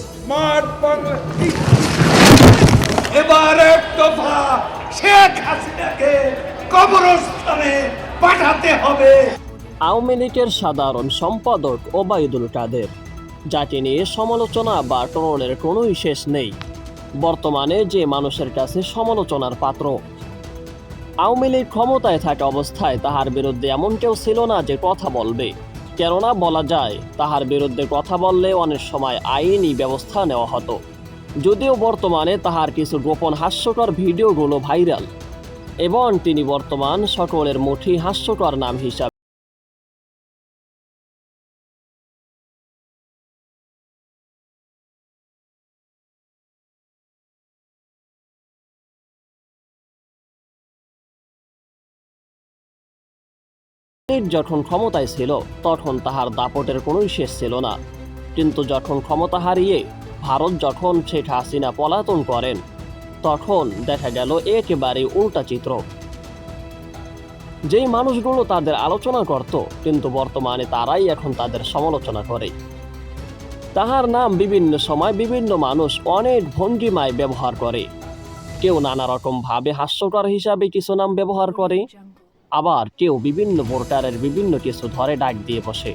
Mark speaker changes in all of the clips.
Speaker 1: Smart Bangla এবার এক দফা শেখ হাসিনাকে কবরস্থানে পাঠাতে হবে।
Speaker 2: আওয়ামী লীগের সাধারণ সম্পাদক ওবায়দুল কাদের, যাকে নিয়ে সমালোচনা বা ট্রলের কোনোই শেষ নেই। বর্তমানে যে মানুষের কাছে সমালোচনার পাত্র। আওয়ামী লীগ ক্ষমতায় থাকা অবস্থায় তাহার বিরুদ্ধে এমন কেউ ছিল না যে কথা বলবে। কেননা বলা যায়। তাহার বিরুদ্ধে কথা বললে অনেক সময় আইনি ব্যবস্থা নেওয়া হতো। যদিও বর্তমানে তাহার কিছু গোপন হাস্যকর ভিডিওগুলো ভাইরাল। এবং তিনি বর্তমান সকলের মুঠি হাস্যকর নাম হিসাবে লীগ যখন ক্ষমতায় ছিল, তখন তাহার দাপটের কোনোই শেষ ছিল না। কিন্তু যখন ক্ষমতা হারিয়ে ভারত যখন শেখ হাসিনা পলাতন করেন, তখন দেখা গেল একেবারে উল্টা চিত্র। যেই মানুষগুলো তাদের আলোচনা করত, কিন্তু বর্তমানে তারাই এখন তাদের সমালোচনা করে। তাহার নাম বিভিন্ন সময় বিভিন্ন মানুষ অনেক ভঙ্গিমায় ব্যবহার করে। কেউ নানা রকম ভাবে হাস্যকর হিসাবে কিছু নাম ব্যবহার করে। আবার কেউ বিভিন্ন ভোটারের বিভিন্ন কিছু ধরে ডাক দিয়ে বসে।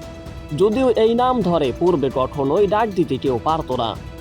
Speaker 2: যদিও এই নাম ধরে পূর্বে কখনোই ডাক দিতে কেউ পারত না।